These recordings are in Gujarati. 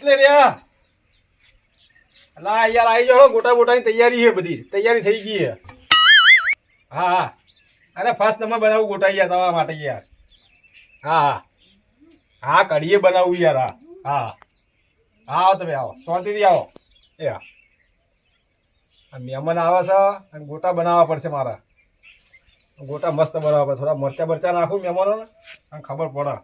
હા ચેટલે રહ્યા અલા, યાર આવી જાઓ, ગોટા ગોટાની તૈયારી છે બધી. તૈયારી થઈ ગઈ છે. હા હા. અરે ફર્સ્ટ નંબર બનાવું ગોટા યાર, તમારા માટે યાર. હા હા. હા, કઢીએ બનાવું યાર, હા. હા હા. આવો તમે, આવો. શાંતિથી આવો. એ, હા. મહેમાન આવે છે અને ગોટા બનાવવા પડશે મારા. ગોટા મસ્ત બનાવવા પડે. થોડા મરચા બરચા નાખું મહેમાનોને, અને ખબર પડે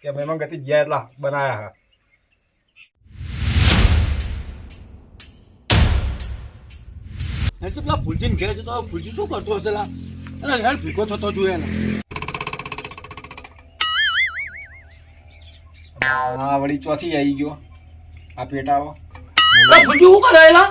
કે મહેમાન ગતિ ગયા એટલા બનાવ્યા હા હે તો પેલા ફૂલજીને ઘેર છે તો ફૂલજી શું કરતો હશે લા? હેડ ભેગો થતો જોઈએ એને. હા વળી ચોથી આવી ગયો. આ પેટાવો ફૂલજી શું કરે એલા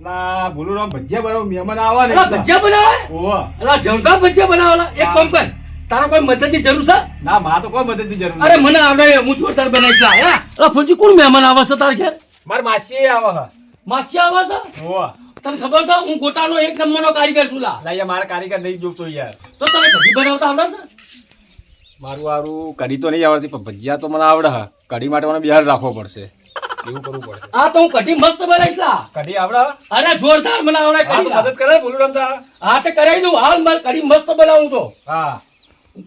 ના ભૂલું રામ ભજીયા બનાવું મહેમાન આવા ને ભજીયા બનાવે? ઓહો. અલા જમતા ભજીયા બનાવેલા એક કામ કર તારા કોઈ મદદની જરૂર છે? ના મા તો કોઈ મદદની જરૂર અરે મને આવડે હું જોરદાર બનાવીશ લા હે? ફૂલજી કોણ મહેમાન આવે છે તારા ઘેર? માર માસી આવે હા માસી આવે છે? ઓહો. તને ખબર છે? હું ગોટાનો એક નંબરનો કારીગર છું લા. લાયા મારા કારીગર નહીં જોતો યાર. તો તને કઢી બનાવતા આવડે છે? મારું આરું કઢી તો નહીં આવડતી પણ ભજીયા તો મને આવડે. હા કઢી માટે મને બિહાર રાખવો પડશે. એવું કરવું પડશે. આ તો હું કઢી મસ્ત બનાવીશ લા. કઢી આવડે? અરે જોરદાર મને આવડે કઢી મદદ કરે બોલું રમતા હા તે કરાવી દઉં. હાલ મારે કઢી મસ્ત બનાવું તો. હા.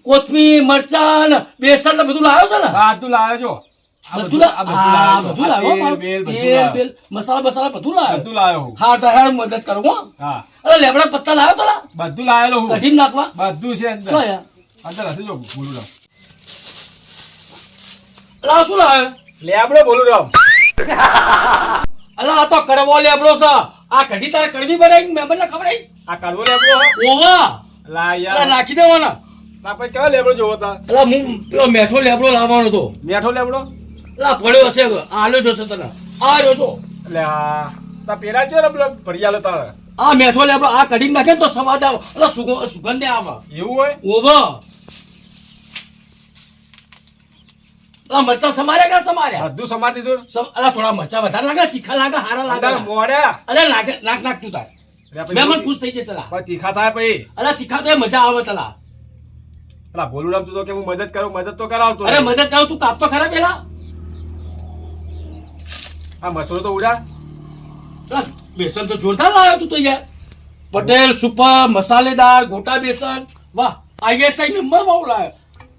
કોથમીર મરચાં બેસન ને બધું લાવ્યો છે ને? હા તું લાવ્યો છો. બધું બધું લાવ્યો લાવ્યો તેલ, બેલ, બધું લાવ્યો. બેલ મસાલા મસાલા બધું લાવ્યો બધું લાવ્યો હા. તો હેડ મદદ કરું હો. હા. અરે લેબડા પત્તા લાવ્યો તો બધું લાવેલો હું. કઢી નાખવા. બધું છે અંદર. જો યાર અંદર હશે જો ભૂલું રામ. અલા શું લાવ્યો લે આપણે રામ. અલા આ તો કડવો લેબડો છે. આ કઢી તારે કડવી બનાવી મેમ્બર ને ખબર આ કડવો લેબડો ઓવા લા યાર. નાખી દેવાના. ના પછી કેવા લેબડો જોવો તા અલા હું પેલો મેઠો લેબડો લાવવાનો હતો. મેઠો લેબડો? અલા પડ્યો હશે આલ્યો જોશે તને. આ રહ્યો એટલે લે આ તા પેલા છે પેલો ભરિયાલો તારે આ મેથો લે આપણે આ કઢી નાખે તો સ્વાદ આવે. અલા સુગંધ સુગંધ આવે. એવું હોય? ઓવા. અલા મરચા સમારે કે સમારે હદુ સમાર દીધું. અલા થોડા મરચા વધારે લાગે ચીખા લાગે હારા લાગે. મોડે અલે લાગે નાખ નાખ તું તાર. લે મહેમાન ખુશ થઈ જશે લા તીખા થાય પછી. અલા ચીખા તો એ મજા આવે તલા. પેલા ભોલું રામ તું તો કે હું મદદ કરું મદદ તો કરાવતો અરે મદદ કરું તું કાપ તો ખરા પેલા? આ મસરો તો ઉડા. બેસન તો જોરદાર લાવ્યો તું તો યાર. પટેલ સુપર મસાલેદાર ગોટા બેસન. વાહ આઈએસઆઈ નંબર બહુ લાવ્યો.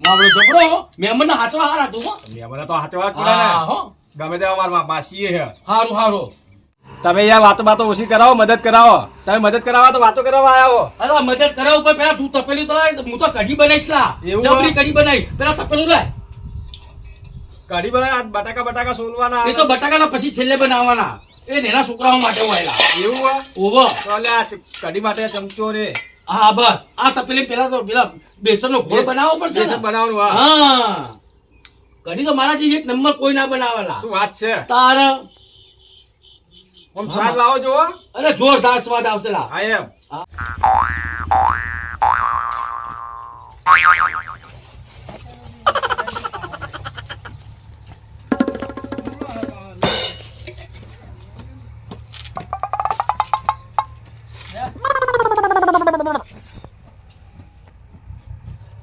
માવડો જબરો મહેમાન હાચવા હારા તું હો. મેં તો હાચવા ને. હો. ગમે તે અમાર માસી હે હારું હારું. તમે યાર વાતો બાતો ઓછી કરાવો મદદ કરાવો. તમે મદદ કરાવવા તો વાતો કરવા આવ્યો અરે મદદ કરાવ ઉપર પેલા તું તપેલી તો હું તો કઢી બનાવીશ લા. એવું કઢી બનાવી પેલા તપેલું લાય. કઢી બનાવે બટાકા બટાકા સોલવાના. એ તો બટાકાના પછી છેલ્લે બનાવવાના. એ નેના છોકરાઓ માટે હોયલા એવું ઓવો તો કઢી માટે ચમચો રે. હા બસ. આ તપેલી પેલા તો પેલા બેસનનો ઘોળ બનાવવો પડશે બેસન બનાવવાનું હા. હા. કઢી તો મારા જેવી એક નંબર કોઈ ના બનાવેલા. શું વાત છે? તાર આમ સ્વાદ લાવો જો અરે જોરદાર સ્વાદ આવશે લા. હા એમ.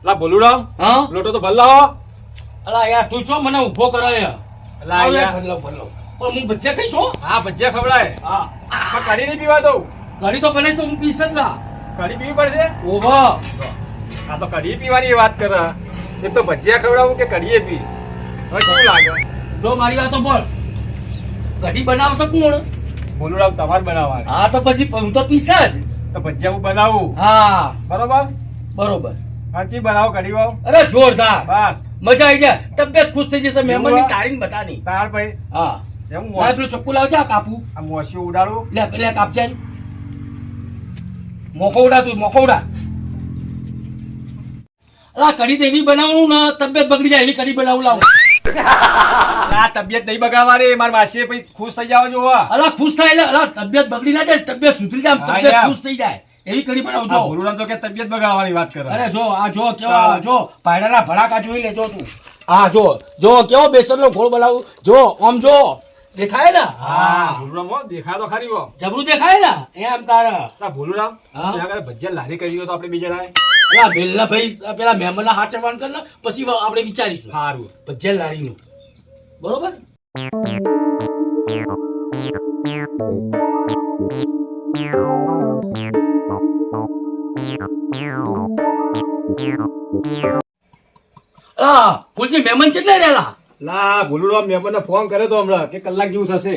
લા ભોલું હા? લોટો તો ભલ્લા અલા યાર તું છો? મને ઊભો કરાય અલા યાર. ભલ્લો ભલ્લો પણ હું ભજીયા કઈ હો? હા ભજીયા ખવડાય. હા. પણ કઢી નહીં પીવા દઉં. કઢી તો બને તો હું પીશ જ ના. કઢી પીવી પડશે? ઓહો. આ તો કઢી પીવાની વાત કરે. એક તો ભજીયા ખવડાવું કે કઢીએ પી? હવે કેવું લાગે? જો મારી વાતો તો બોલ કઢી બનાવશો કોણ? બોલુડા તમારે બનાવવા હા તો પછી હું તો પીશ જ. તો ભજીયા હું બનાવું? હા. બરોબર? બરોબર. હાચી બનાવો કઢી વાવ અરે જોરદાર. બસ. મજા આવી જાય. તબિયત ખુશ થઈ જશે. મહેમાનની તારીખ બતાની તાર ભાઈ. હા. એમ પેલું ચક્કુ લાવજે આ કાપું. આ ઉડાડું. લે પેલે કાપજે. ઉડા તું મોકો ઉડા. અલા કઢી તો એવી બનાવું ને તબિયત બગડી જાય એવી કઢી બનાવું લાવું. આ તબિયત નહીં બગાડવાની માર માસી પછી ખુશ થઈ જાવ જો અલા ખુશ થાય એટલે અલા તબિયત બગડી ના જાય તબિયત સુધરી જાય તબિયત ખુશ થઈ જાય. એવી કરી પણ આ જો ભોલું તો કે તબિયત બગાડવાની વાત કરે. અરે જો આ જો કેવા જો પાયડાના ભડાકા જોઈ લેજો તું. હા જો જો કેવો બેસનનો ગોળ બનાવું? જો આમ જો. દેખાય ને? હા ભોલું રામ હો, દેખાય તો ખરી હો. જબરું દેખાય ને? એમ તારે. ભોલુરામ ભજીયા લારી કરી તો આપણે બીજા પેલા મેલના ભાઈ પેલા મહેમાનના હાચરવાન કર પછી આપણે વિચારીશું. સારું ભજીયા લારીનું. બરોબર? અલા ફૂલજી મહેમાન કેટલા રહેલા લા? ભૂલુરામ મહેમાનને ફોન કર્યો તો હમણાં. કે કલાક જેવું થશે.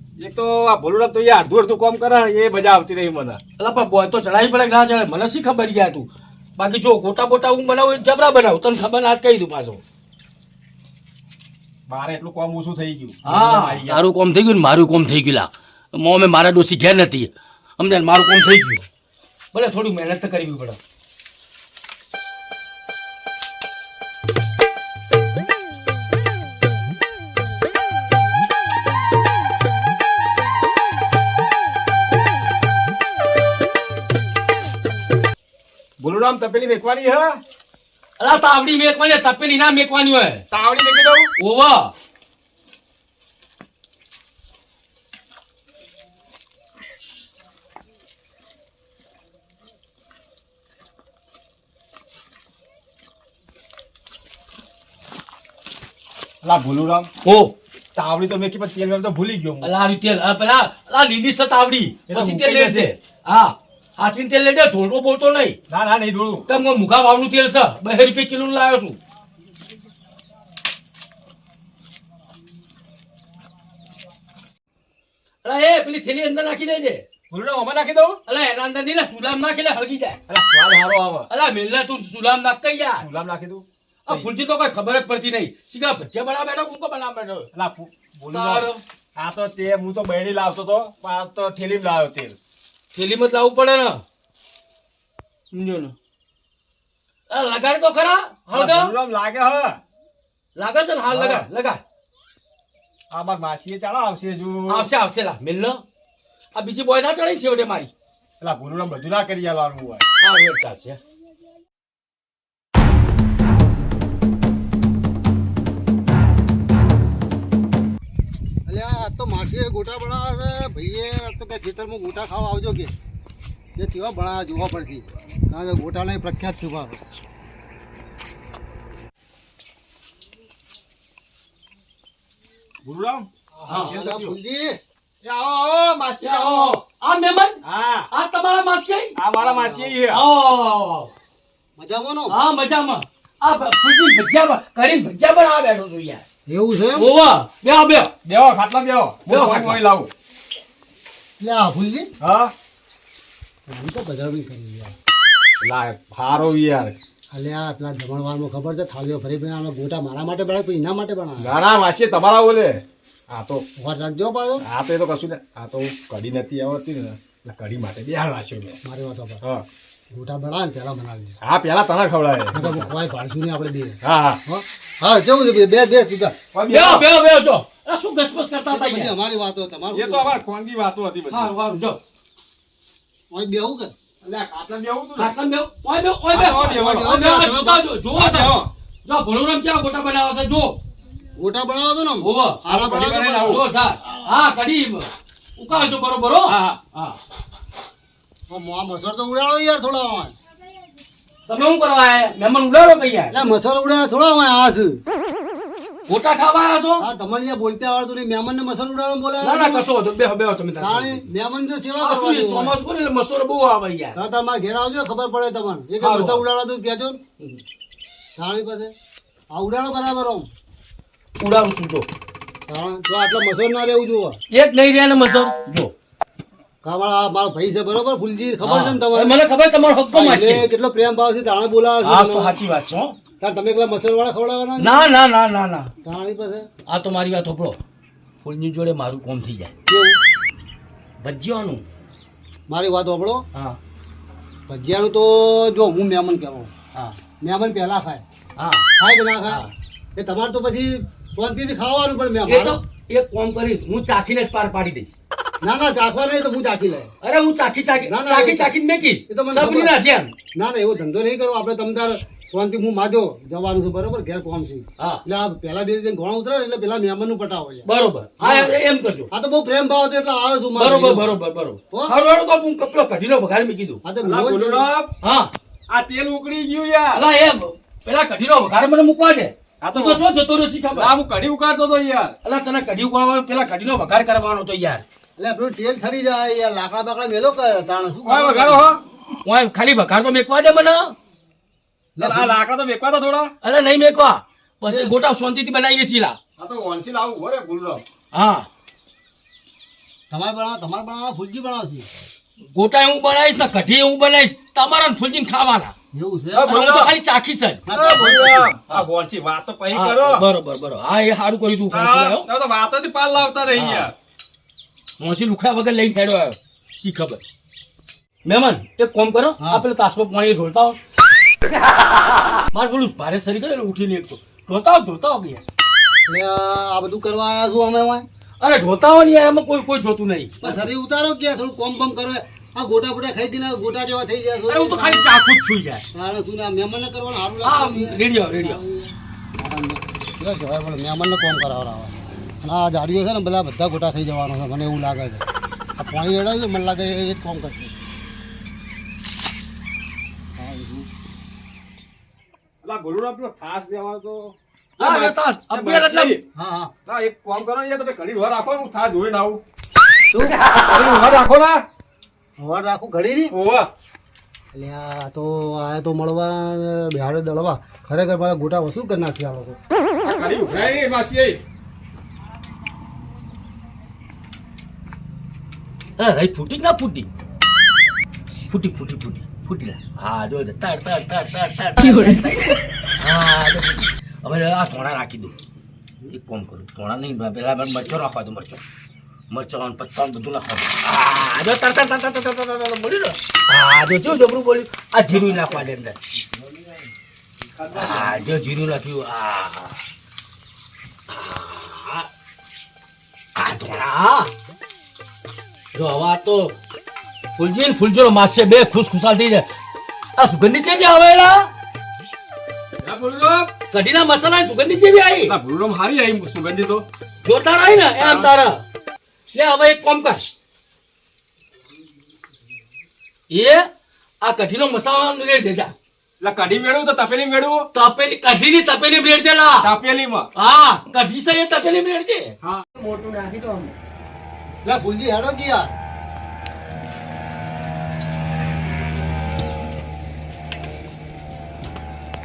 એક તો આ ભૂલુરામ તો યાર અડધું અડધું કામ કરે એ મજા આવતી રહી મને. એટલે પણ બોય તો ચડાઈ પડે ના ચડે મને શી ખબર ગયા તું? બાકી જો ગોટા બોટા હું બનાવું જબરા બનાવું. તને ખબર ના કહી દઉં પાછો. મારે એટલું કામ ઓછું થઈ ગયું. હા. તારું કોમ થઈ ગયું ને મારું કોમ થઈ ગયું લા. મોમે મારા ડોસી ઘેર નથી. સમજાય મારું કોમ થઈ ગયું. ભલે થોડું મહેનત તો કરવી પડે. ભૂલુરામ તપેલી મેકવાની હે? અલા તાવડી મેકવાની તપેલી ના મેકવાની હોય. તાવડી મેકી દઉં? ઓવા. અલા ભૂલુરામ ઓ. તાવડી તો મેકી પણ તેલ તો ભૂલી ગયો અલા તેલ. પેલા અલા લીલી સ તાવડી. પછી તેલ લેશે. હા. હાચવીને તેલ લેજે ઢોલતો બોલતો નહીં. ના ના નહીં ઢોળું કેમ મુખા ભાવનું તેલ છે બે રૂપિયા કિલો લાવ્યો છું. અલા એ પેલી થેલી અંદર નાખી દેજે. ભૂલુરામ આમાં નાખી દઉં? અલા એના અંદર નહીં લે ચૂલામ નાખી લે હળગી જાય. અલા સ્વાદ સારો આવે. અલા મેલના તું સુલામ નાખ કઈ યાર. સુલામ નાખી દઉં? આ ફૂલજી તો કઈ ખબર જ પડતી નહીં. સીધા ભજીયા બનાવ બેઠો કુકો બનાવ બેઠો. અલા આ તો તે હું તો બહેણી લાવતો તો પણ આ તો ઠેલીમાં લાવ્યો તેલ. થેલીમાં લાવવું પડે ને. સમજો ને. લગાડ તો ખરા હળગા લાગે હ. લાગે છે ને? હાલ. લગાડ લગાડ. આ માર માસીએ ચાલો આવશે જો. આવશે આવશે લા મિલ આ બીજી બોય ના ચડી છે ઓડે મારી. અલા ભૂલુરામ બધું ના કરી આલવાનું હોય. હા વેટ ચાલશે ગોટા બનાવે છે. ભાઈએ તો કે ખેતરમાં ગોટા ખાવા આવજો કે. જે કેવા બનાવે જોવા પડશે. કારણ કે ગોટાને પ્રખ્યાત છે ભાવ ભૂલુરામ હા. અલ્યા આવો આવો માસી આવો. આવો. આ મહેમાન હા. આ તમારા માસી? આ મારા માસી છે. આવો મજામાં નો? હા મજામાં. આ ભજીયા કરીને ભજીયા બનાવવા બેઠો છું યાર. એવું છે ઓવા બેહો બેહો. બેહો ખાટલા બેહો. બેહો હું ખાટલા. કોઈ લાવું એટલે આ ફૂલજી. હા? હું તો ગજબી કરી યાર. લા ફારો યાર. આ પેલા જમણવારમાં ખબર છે થાળીઓ ફરી ફરી આમાં ગોટા મારા માટે બનાવે તો એના માટે બનાવે. ના વાસી તમારા બોલે આ તો વાત રાખજો પાછો. આ તો એ તો કશું ને આ તો કઢી નથી આવતી ને. કઢી માટે બે હાલ વાસ્યો મેં. મારી વાતો પર હા. ગોટા બનાવે ને પેલા બનાવી દે. હા પેલા તને ખવડાવે. હું કોઈ પાડશું નહીં આપણે બે. હા હા. હા? જવું છે બે બે બે સીધા બે બે બે જો. શું ઘસપસ કરતા હતા બધી અમારી વાતો તમારી એ તો અમાર ખોનગી વાતો હતી બધી. હા વારું જો. ઓય બેવું કે? અલ્યા કાતલા બેવું તું કાતલા બેવ ઓય બેવ ઓય બેવ ઓય બેવ જોતા જો જોવો છે જો ભણોરામ છે ગોટા બનાવે છે જો ગોટા બનાવો તો ને હોવા. હારા બનાવો જો હા કડી ઉકાળજો બરોબર હા. હા. મસર તો ઉડાડો યાર થોડા. તમે શું કરવા આયા? મહેમાન ઉડાડો કઈ યાર. મસર ઉડાડો થોડા વાય આ છે. ગોટા ખાવા આયા છો? હા તમારે અહીંયા બોલતે આવડતું નહીં મહેમાન ને મસર ઉડાડો બોલે ના કશો તમે મહેમાન સેવા કરવાની પડે બહુ આવે યાર. હા તમારે ઘેર આવજો ખબર પડે તમને. એ કે મસર ઉડાડો તો કહેજો ને. પાસે. આ ઉડાડો બરાબર આમ. ઉડાડું છું જો. તો આટલા મસર ના રહેવું જોવો એક નહીં રહ્યા ને મસર. જો. કામાળા મારો ભાઈ છે બરોબર? ફૂલજી ખબર છે ને. તમારે મને ખબર તમારો હક્કો માસી. કેટલો પ્રેમ ભાવ છે તાણે બોલાવે હા તો સાચી વાત છે હો. તમે એકલા મસર વાળા ખવડાવવાના ના ના ના ના ના. તાણી પાસે? આ તો મારી વાત હોપડો ફૂલની જોડે મારું કોમ થઈ જાય. ભજીયાનું. મારી વાત સાંભળો હા. ભજીયાનું તો જો હું મહેમાન કહેવાઉં. હા. મહેમાન પહેલા ખાય. હા. ખાય કે ના ખાય? એ તમારે તો પછી શાંતિથી ખાવાનું પણ એ મહેમાન તો એક કોમ કરીશ હું ચાખીને જ પાર પાડી દઈશ. ના ના ચાખવા નહીં તો હું ચાખી લે અરે હું ચાખી ચાખી ના, ના, ચાખી ચાખીને મેકીશ. એ તો મને સબની ના છે ના ના એવો ધંધો નહીં કરો. આપણે તમ તાર શાંતિ હું માજો જવાનું છું બરોબર? ઘેર કોમ છું. હા. એટલે આ પેલા બે દિવસ ઘોડા ઉતરે એટલે પેલા મહેમાનનું પટાવો છે. બરોબર. હા એમ કરજો. આ તો બહુ પ્રેમ ભાવ હતો એટલે આવ્યો છું બરોબર બરોબર બરોબર. હારું હારું તો હું કપડો કઢીનો વઘાર મૂકી દઉં હા તો હા. આ તેલ ઉકળી ગયું યાર. અલા એમ પેલા કઢીનો વઘાર મને મૂકવા દે. આ તો જો જતો રહ્યો શીખા આ હું કઢી ઉકાળતો તો યાર. અલા તને કઢી ઉકાળવા પેલા કઢીનો વઘાર કરવાનો તો યાર. એટલે આપણું તેલ થરી જાય યાર લાકડા બાકડા મેલો કે તાણ શું ઓય વઘારો હો. ઓય ખાલી વઘાર તો મેકવા દે મને. ચાલ, આ લાકડા તો વેકવા તો થોડા. અરે નહીં મેકવા. પછી ગોટા શાંતિથી આ તો લાવું હા. તમારે બનાવો તમારે બનાવો ફૂલજી બનાવશે ગોટા હું બનાવીશ ને કઢી હું બનાવીશ. તમારા ને ખાવાના. એવું છે? હું તો ખાલી ચાખી છે. આ વાત તો પછી કરો. બરોબર બરોબર. હા એ સારું કર્યું તું તો વાતો પાલ લાવતા રહી હા. મોસી લુખડા વગર લઈને ફેડો આવ્યો શી ખબર? મહેમાન એક કોમ કરો. આ પેલો તાસમાં પાણી ઢોળતા હો મારે પેલું ભારે સરી કરે ને ઉઠીને એક તો. ઢોળતા હો ઢોળતા હો. એટલે આ બધું કરવા આવ્યા છું અમે વાંય. અરે ઢોળતા હો ને યાર એમાં કોઈ કોઈ જોતું નહીં. બસ શરીર ઉતારો કે થોડું કોમ કોમ કરો. આ ગોટા ગોટા ખાઈ દીને ગોટા જેવા થઈ જાય અરે હું તો ખાલી ચાકુ જ છું યાર. તાણે શું ને મહેમાન કરવાનું? સારું લાગે રેડિયો રેડિયો. મહેમાનને કોમ કરાવડાવે. અને આ જાડીઓ છે ને બધા બધા ગોટા થઈ જવાનો છે મને એવું લાગે છે. આ પાણી રેડાવ્યું મને લાગે એ જ કોમ કરશે. ખરેખર મારા ગોટા વસૂલ કરી નાખ્યા આ લોકો આ ઘડી ઉભરાય નહીં માસી અરે રહી ફૂટી ના ફૂટી ફૂટી ફૂટી ફૂટી ફૂટી હા જો તડ તડ તડ તડ તડ. હા. હવે આ ધોણા રાખી દઉં એક કોમ કરું ધોણા નહીં પેલા મરચો રાખવા દો મરચો મરચો અને પત્તા બધું નાખવા હા જો તડ તડ તડ તડ તડ તડ બોલ્યું ને હા જો જો જબરું બોલ્યું આ જીરું નાખવા દે અંદર હા જો જીરું નાખ્યું આ આ આ ધોણા જો હવે તો ફૂલજી ને ફૂલજો માસે બે ખુશ ખુશાલ થઈ જાય. આ સુગંધી ચેવી આવે એલા ના કઢીના મસાલા સુગંધી ચેવી આવી. ના હારી આવી સુગંધી તો. જોતા રહી ને એમ તારા. લે હવે એક કોમ કર. એ આ કઢીનો મસાલા રેડ દેજા એટલે કઢી મેળવું તો તપેલી મેળવું? તપેલી કઢીની તપેલી બ્રેડ દેલા તપેલીમાં. હા કઢી છે તપેલી રેડ દે હા. મોટું નાખી દો લે ફૂલજી હેડો કે યાર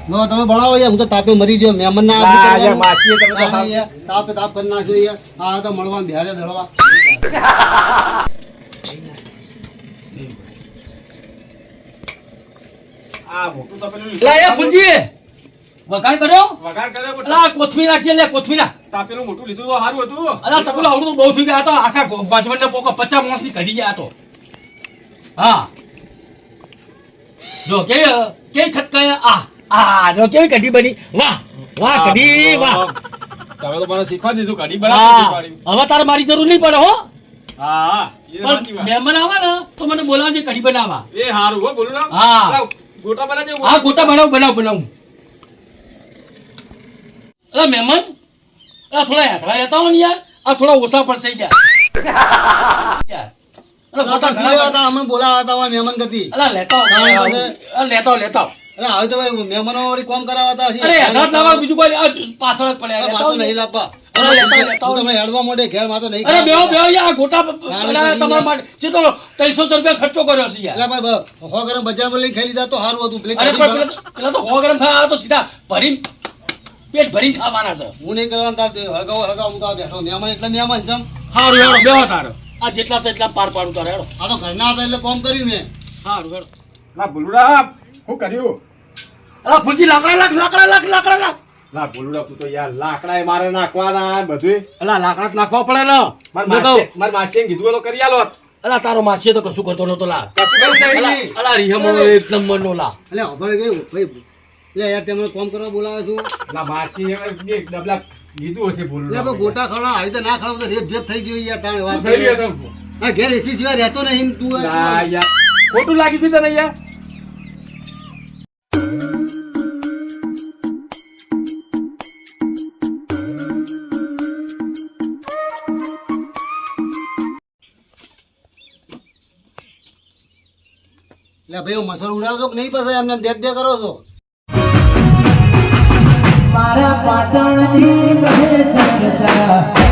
લો તમે બનાવો યાર હું તો તાપે મરી ગયો મહેમાન ના ના, યાર, માસીએ તમે તો તાપે તાપ કરી નાખ્યો યાર. આ તો મળવા બેહારે દળવા આ મોટું તપેલું લા યાર ફૂલજી વઘાર કર્યો? વઘાર કર્યો લા કોથમીરા કોથમીર લે કોથમીર. તાપેલું મોટું લીધું તો સારું હતું. અલા તપેલું આવડું બહુ થઈ ગયા. તો આખા બાજવણને પોકો પચાસ માણસની કરી ગયા તો. હા. જો કે કે ખટકાય આ. આ જો કેવી કઢી બની? વાહ વાહ કઢી વાહ. તમે તો મને શીખવા દીધું કઢી બનાવતા હવે તારે મારી જરૂર નહીં પડે હો. હા. મહેમાન આવે ને તો મને બોલાવજે કઢી બનાવવા. એ હારું હો બોલું હા. ગોટા બનાવજે હા ગોટા બનાવ બનાવ બનાવ. અલા મહેમાન અલા થોડા હેઠળા રહેતા હો ને યાર. આ થોડા ઓછા પડશે યાર. યાર અલા ગોટા ઘણા બધા- અમે બોલાવા હતા મહેમાન ગતિ. અલા લેતા હો, હા, અલા, બધે- અલા, લેતા હો, લેતા હો. અરે હવે તો ભાઈ મહેમાનો વળી કોમ કરાવતા હશે. અરે હેઠા લાવવા બીજું કોઈ પાછળ જ પડ્યા આ લેતા માથું હો ને. નહીં લાવવા. અરે લેતા હો, લેતા હો. હું તમે હેડવા મોઢે ઘેર માથું નહીં અરે બેહો બેહો યાર ગોટા બ- બ- નાની બનાવ્યા બની તમારા યાર. માટે ચેટલો ત્રણસો રૂપિયા ખર્ચો કર્યો છે યાર. એટલે ભાઈ સો ગ્રામ બજારમાં લઈને ખાઈ લીધા તો સારું હતું. અરે પણ પેલા તો- પેલા તો ખાવા તો સીધા ભરીને પેટ ભરીને ખાવાના છે. હું નહીં કરવાનું તાર હળગાવો હળગાવો હું તો બેઠો મહેમાન એટલે મહેમાન જમ હારું હેડો બેહો તારો. આ જેટલા છે એટલા પાર પાડું તારે હેડો. આ તો ઘરના હતા એટલે કોમ કર્યું મેં. હારું હેડો. ના ભૂલુડા શું કર્યું? અલા ફૂલજી લાકડા લાખ લાકડા લાખ લાકડા લાખ ના ભૂલુડા તું તો યાર લાકડા મારે નાખવાના બધું અલા લાકડા નાખવા પડે ને. માર માસી કીધું તો કરી આલો. અલા તારો માસીએ તો કશું કરતો નતો લા. કશું કર્યું અલા નહીં. અલા રીહમો એક નંબર નો લા. અલે અભળ ગયું ભાઈ એટલે યાર તમને કોમ કરવા બોલાવે છું. લા બાસી એ ડબલા લીધું હશે ભૂલ લે ગોટા ખાવા આવી રીતે ના ખવડાવ તો રેપ જેપ થઈ ગયું યાર તાણે વાત થઈ ગયો? હા ઘેર એસી સિવાય રહેતો નહીં તું ના યાર ખોટું લાગી ગયું તને યાર? એટલે ભાઈ હું મસલ ઉડાવશો કે નહીં પછી? એમને દેખ દે કરો છો. મારા પાટણની મહે ચર્ચા